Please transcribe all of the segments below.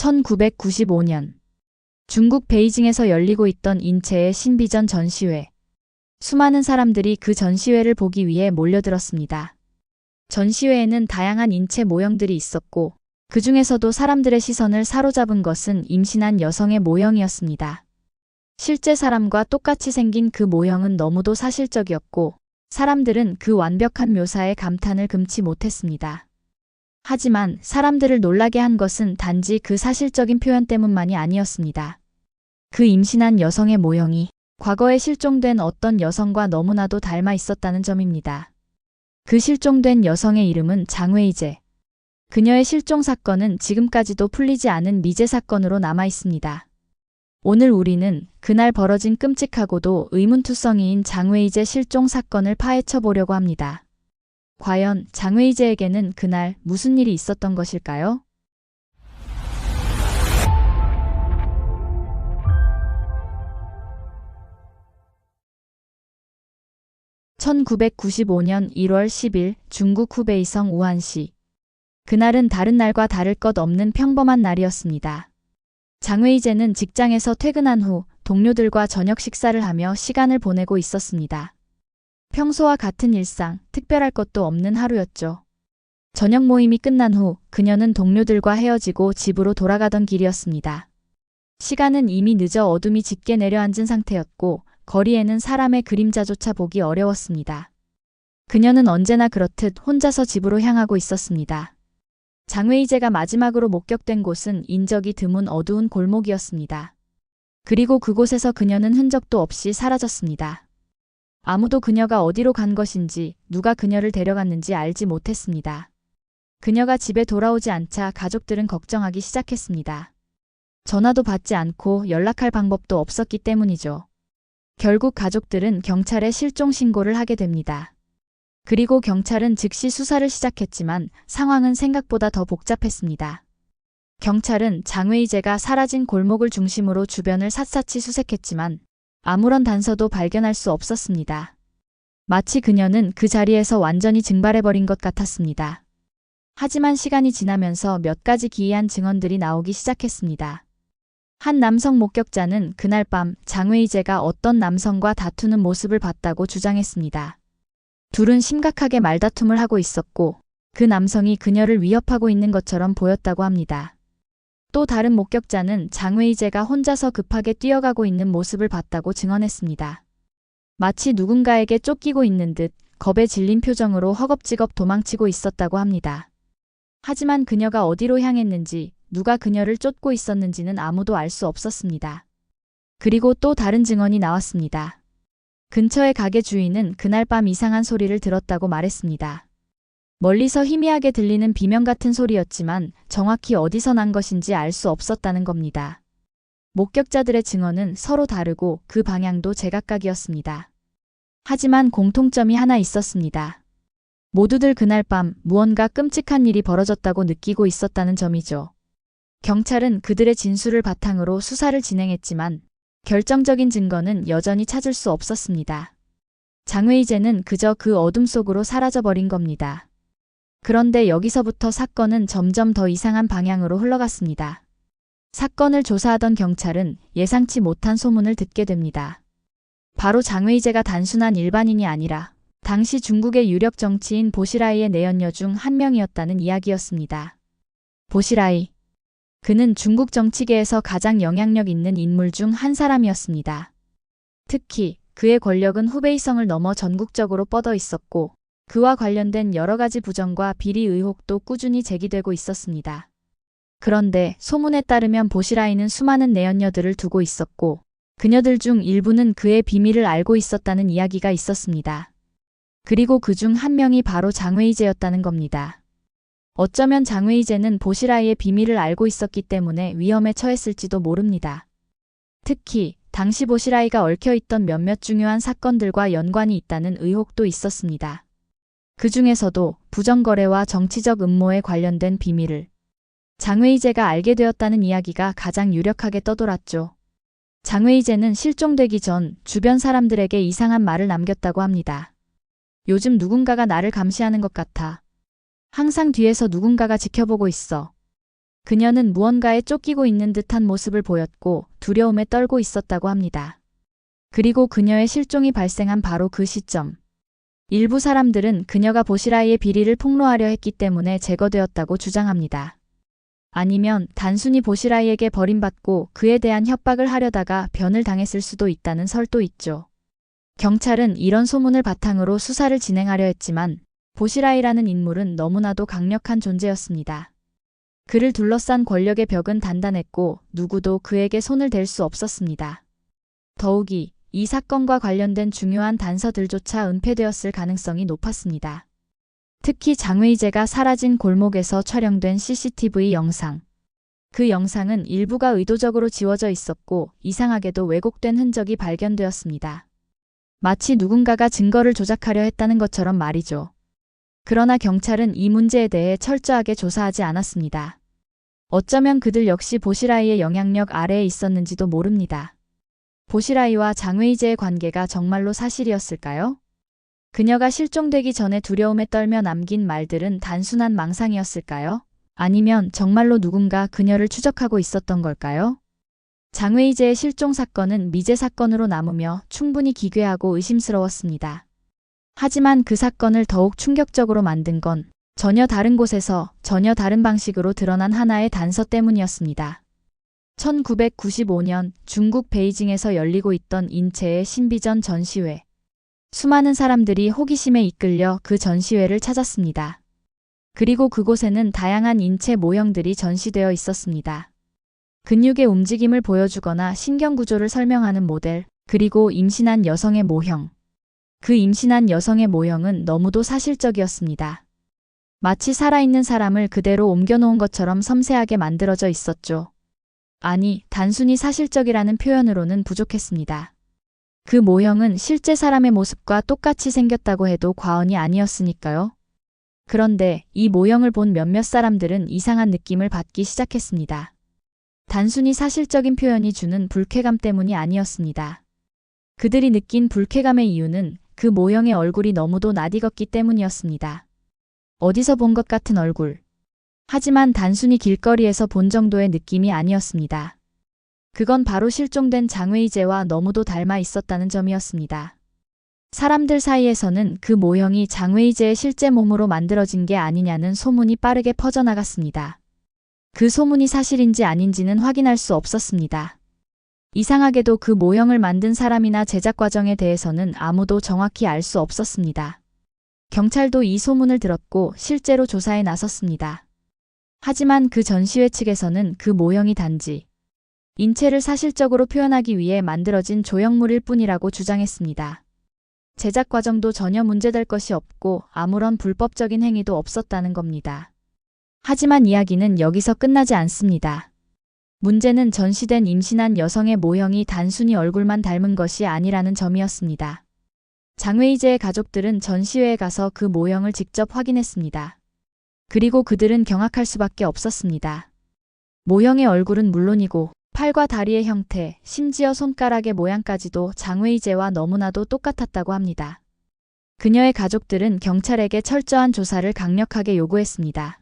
1995년 중국 베이징에서 열리고 있던 인체의 신비전 전시회. 수많은 사람들이 그 전시회를 보기 위해 몰려들었습니다. 전시회에는 다양한 인체 모형들이 있었고 그 중에서도 사람들의 시선을 사로잡은 것은 임신한 여성의 모형이었습니다. 실제 사람과 똑같이 생긴 그 모형은 너무도 사실적이었고 사람들은 그 완벽한 묘사에 감탄을 금치 못했습니다. 하지만 사람들을 놀라게 한 것은 단지 그 사실적인 표현 때문만이 아니었습니다. 그 임신한 여성의 모형이 과거에 실종된 어떤 여성과 너무나도 닮아 있었다는 점입니다. 그 실종된 여성의 이름은 장웨이제. 그녀의 실종 사건은 지금까지도 풀리지 않은 미제 사건으로 남아 있습니다. 오늘 우리는 그날 벌어진 끔찍하고도 의문투성이인 장웨이제 실종 사건을 파헤쳐 보려고 합니다. 과연 장웨이제에게는 그날 무슨 일이 있었던 것일까요? (1995년 1월 10일) 중국 후베이성 우한시 그날은 다른 날과 다를 것 없는 평범한 날이었습니다. 장웨이제는 직장에서 퇴근한 후 동료들과 저녁 식사를 하며 시간을 보내고 있었습니다. 평소와 같은 일상, 특별할 것도 없는 하루였죠. 저녁 모임이 끝난 후 그녀는 동료들과 헤어지고 집으로 돌아가던 길이었습니다. 시간은 이미 늦어 어둠이 짙게 내려앉은 상태였고 거리에는 사람의 그림자조차 보기 어려웠습니다. 그녀는 언제나 그렇듯 혼자서 집으로 향하고 있었습니다. 장웨이제가 마지막으로 목격된 곳은 인적이 드문 어두운 골목이었습니다. 그리고 그곳에서 그녀는 흔적도 없이 사라졌습니다. 아무도 그녀가 어디로 간 것인지 누가 그녀를 데려갔는지 알지 못했습니다. 그녀가 집에 돌아오지 않자 가족들은 걱정하기 시작했습니다. 전화도 받지 않고 연락할 방법도 없었기 때문이죠. 결국 가족들은 경찰에 실종 신고를 하게 됩니다. 그리고 경찰은 즉시 수사를 시작했지만 상황은 생각보다 더 복잡했습니다. 경찰은 장웨이제가 사라진 골목을 중심으로 주변을 샅샅이 수색했지만 아무런 단서도 발견할 수 없었습니다. 마치 그녀는 그 자리에서 완전히 증발해버린 것 같았습니다. 하지만 시간이 지나면서 몇 가지 기이한 증언들이 나오기 시작했습니다. 한 남성 목격자는 그날 밤 장웨이제가 어떤 남성과 다투는 모습을 봤다고 주장했습니다. 둘은 심각하게 말다툼을 하고 있었고 그 남성이 그녀를 위협하고 있는 것처럼 보였다고 합니다. 또 다른 목격자는 장웨이제가 혼자서 급하게 뛰어가고 있는 모습을 봤다고 증언했습니다. 마치 누군가에게 쫓기고 있는 듯 겁에 질린 표정으로 허겁지겁 도망치고 있었다고 합니다. 하지만 그녀가 어디로 향했는지 누가 그녀를 쫓고 있었는지는 아무도 알 수 없었습니다. 그리고 또 다른 증언이 나왔습니다. 근처의 가게 주인은 그날 밤 이상한 소리를 들었다고 말했습니다. 멀리서 희미하게 들리는 비명 같은 소리였지만 정확히 어디서 난 것인지 알 수 없었다는 겁니다. 목격자들의 증언은 서로 다르고 그 방향도 제각각이었습니다. 하지만 공통점이 하나 있었습니다. 모두들 그날 밤 무언가 끔찍한 일이 벌어졌다고 느끼고 있었다는 점이죠. 경찰은 그들의 진술을 바탕으로 수사를 진행했지만 결정적인 증거는 여전히 찾을 수 없었습니다. 장웨이제는 그저 그 어둠 속으로 사라져버린 겁니다. 그런데 여기서부터 사건은 점점 더 이상한 방향으로 흘러갔습니다. 사건을 조사하던 경찰은 예상치 못한 소문을 듣게 됩니다. 바로 장웨이제가 단순한 일반인이 아니라 당시 중국의 유력 정치인 보시라이의 내연녀 중 한 명이었다는 이야기였습니다. 보시라이. 그는 중국 정치계에서 가장 영향력 있는 인물 중 한 사람이었습니다. 특히 그의 권력은 후베이성을 넘어 전국적으로 뻗어 있었고 그와 관련된 여러 가지 부정과 비리 의혹도 꾸준히 제기되고 있었습니다. 그런데 소문에 따르면 보시라이는 수많은 내연녀들을 두고 있었고 그녀들 중 일부는 그의 비밀을 알고 있었다는 이야기가 있었습니다. 그리고 그 중 한 명이 바로 장웨이제였다는 겁니다. 어쩌면 장웨이제는 보시라이의 비밀을 알고 있었기 때문에 위험에 처했을지도 모릅니다. 특히 당시 보시라이가 얽혀있던 몇몇 중요한 사건들과 연관이 있다는 의혹도 있었습니다. 그 중에서도 부정거래와 정치적 음모에 관련된 비밀을 장웨이제가 알게 되었다는 이야기가 가장 유력하게 떠돌았죠. 장웨이제는 실종되기 전 주변 사람들에게 이상한 말을 남겼다고 합니다. 요즘 누군가가 나를 감시하는 것 같아. 항상 뒤에서 누군가가 지켜보고 있어. 그녀는 무언가에 쫓기고 있는 듯한 모습을 보였고 두려움에 떨고 있었다고 합니다. 그리고 그녀의 실종이 발생한 바로 그 시점. 일부 사람들은 그녀가 보시라이의 비리를 폭로하려 했기 때문에 제거되었다고 주장합니다. 아니면 단순히 보시라이에게 버림받고 그에 대한 협박을 하려다가 변을 당했을 수도 있다는 설도 있죠. 경찰은 이런 소문을 바탕으로 수사를 진행하려 했지만 보시라이라는 인물은 너무나도 강력한 존재였습니다. 그를 둘러싼 권력의 벽은 단단했고 누구도 그에게 손을 댈 수 없었습니다. 더욱이 이 사건과 관련된 중요한 단서들조차 은폐되었을 가능성이 높았습니다. 특히 장외이제가 사라진 골목에서 촬영된 CCTV 영상. 그 영상은 일부가 의도적으로 지워져 있었고 이상하게도 왜곡된 흔적이 발견되었습니다. 마치 누군가가 증거를 조작하려 했다는 것처럼 말이죠. 그러나 경찰은 이 문제에 대해 철저하게 조사하지 않았습니다. 어쩌면 그들 역시 보시라이의 영향력 아래에 있었는지도 모릅니다. 보시라이와 장웨이제의 관계가 정말로 사실이었을까요? 그녀가 실종되기 전에 두려움에 떨며 남긴 말들은 단순한 망상이었을까요? 아니면 정말로 누군가 그녀를 추적하고 있었던 걸까요? 장웨이제의 실종 사건은 미제 사건으로 남으며 충분히 기괴하고 의심스러웠습니다. 하지만 그 사건을 더욱 충격적으로 만든 건 전혀 다른 곳에서 전혀 다른 방식으로 드러난 하나의 단서 때문이었습니다. 1995년 중국 베이징에서 열리고 있던 인체의 신비전 전시회. 수많은 사람들이 호기심에 이끌려 그 전시회를 찾았습니다. 그리고 그곳에는 다양한 인체 모형들이 전시되어 있었습니다. 근육의 움직임을 보여주거나 신경구조를 설명하는 모델, 그리고 임신한 여성의 모형. 그 임신한 여성의 모형은 너무도 사실적이었습니다. 마치 살아있는 사람을 그대로 옮겨놓은 것처럼 섬세하게 만들어져 있었죠. 아니, 단순히 사실적이라는 표현으로는 부족했습니다. 그 모형은 실제 사람의 모습과 똑같이 생겼다고 해도 과언이 아니었으니까요. 그런데 이 모형을 본 몇몇 사람들은 이상한 느낌을 받기 시작했습니다. 단순히 사실적인 표현이 주는 불쾌감 때문이 아니었습니다. 그들이 느낀 불쾌감의 이유는 그 모형의 얼굴이 너무도 낯익었기 때문이었습니다. 어디서 본 것 같은 얼굴. 하지만 단순히 길거리에서 본 정도의 느낌이 아니었습니다. 그건 바로 실종된 장외이제와 너무도 닮아 있었다는 점이었습니다. 사람들 사이에서는 그 모형이 장외이제의 실제 몸으로 만들어진 게 아니냐는 소문이 빠르게 퍼져나갔습니다. 그 소문이 사실인지 아닌지는 확인할 수 없었습니다. 이상하게도 그 모형을 만든 사람이나 제작 과정에 대해서는 아무도 정확히 알 수 없었습니다. 경찰도 이 소문을 들었고 실제로 조사에 나섰습니다. 하지만 그 전시회 측에서는 그 모형이 단지 인체를 사실적으로 표현하기 위해 만들어진 조형물일 뿐이라고 주장했습니다. 제작 과정도 전혀 문제될 것이 없고 아무런 불법적인 행위도 없었다는 겁니다. 하지만 이야기는 여기서 끝나지 않습니다. 문제는 전시된 임신한 여성의 모형이 단순히 얼굴만 닮은 것이 아니라는 점이었습니다. 장웨이제의 가족들은 전시회에 가서 그 모형을 직접 확인했습니다. 그리고 그들은 경악할 수밖에 없었습니다. 모형의 얼굴은 물론이고 팔과 다리의 형태, 심지어 손가락의 모양까지도 장웨이제와 너무나도 똑같았다고 합니다. 그녀의 가족들은 경찰에게 철저한 조사를 강력하게 요구했습니다.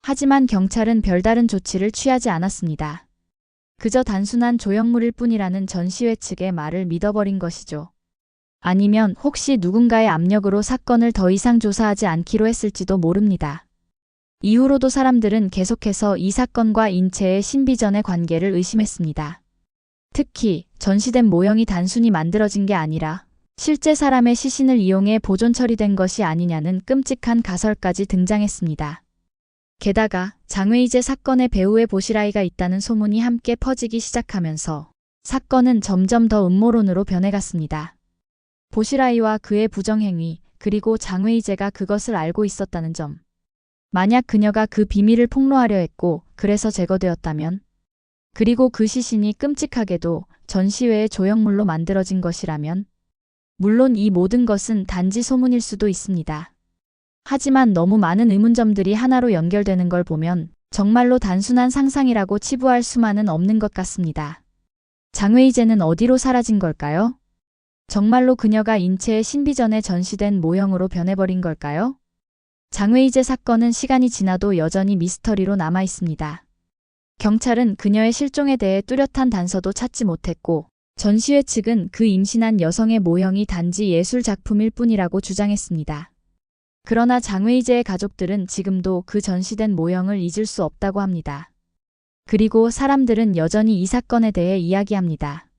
하지만 경찰은 별다른 조치를 취하지 않았습니다. 그저 단순한 조형물일 뿐이라는 전시회 측의 말을 믿어버린 것이죠. 아니면 혹시 누군가의 압력으로 사건을 더 이상 조사하지 않기로 했을지도 모릅니다. 이후로도 사람들은 계속해서 이 사건과 인체의 신비전의 관계를 의심했습니다. 특히 전시된 모형이 단순히 만들어진 게 아니라 실제 사람의 시신을 이용해 보존 처리된 것이 아니냐는 끔찍한 가설까지 등장했습니다. 게다가 장외이제 사건의 배우의 보시라이가 있다는 소문이 함께 퍼지기 시작하면서 사건은 점점 더 음모론으로 변해갔습니다. 보시라이와 그의 부정행위, 그리고 장외이제가 그것을 알고 있었다는 점. 만약 그녀가 그 비밀을 폭로하려 했고 그래서 제거되었다면 그리고 그 시신이 끔찍하게도 전시회의 조형물로 만들어진 것이라면 물론 이 모든 것은 단지 소문일 수도 있습니다. 하지만 너무 많은 의문점들이 하나로 연결되는 걸 보면 정말로 단순한 상상이라고 치부할 수만은 없는 것 같습니다. 장웨이제는 어디로 사라진 걸까요? 정말로 그녀가 인체의 신비전에 전시된 모형으로 변해버린 걸까요? 장외이제 사건은 시간이 지나도 여전히 미스터리로 남아 있습니다. 경찰은 그녀의 실종에 대해 뚜렷한 단서도 찾지 못했고 전시회 측은 그 임신한 여성의 모형이 단지 예술 작품일 뿐이라고 주장했습니다. 그러나 장외이제의 가족들은 지금도 그 전시된 모형을 잊을 수 없다고 합니다. 그리고 사람들은 여전히 이 사건에 대해 이야기합니다.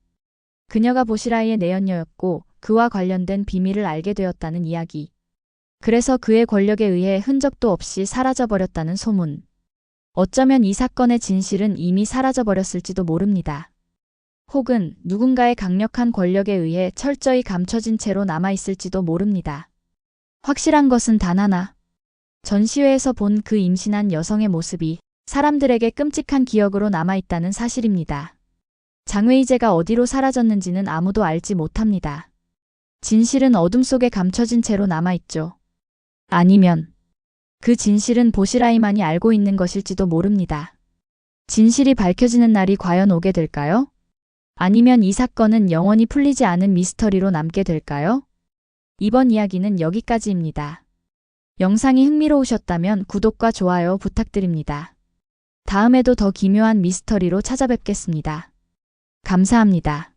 그녀가 보시라이의 내연녀였고 그와 관련된 비밀을 알게 되었다는 이야기. 그래서 그의 권력에 의해 흔적도 없이 사라져버렸다는 소문. 어쩌면 이 사건의 진실은 이미 사라져버렸을지도 모릅니다. 혹은 누군가의 강력한 권력에 의해 철저히 감춰진 채로 남아있을지도 모릅니다. 확실한 것은 단 하나. 전시회에서 본 그 임신한 여성의 모습이 사람들에게 끔찍한 기억으로 남아있다는 사실입니다. 장외이제가 어디로 사라졌는지는 아무도 알지 못합니다. 진실은 어둠 속에 감춰진 채로 남아있죠. 아니면 그 진실은 보시라이만이 알고 있는 것일지도 모릅니다. 진실이 밝혀지는 날이 과연 오게 될까요? 아니면 이 사건은 영원히 풀리지 않은 미스터리로 남게 될까요? 이번 이야기는 여기까지입니다. 영상이 흥미로우셨다면 구독과 좋아요 부탁드립니다. 다음에도 더 기묘한 미스터리로 찾아뵙겠습니다. 감사합니다.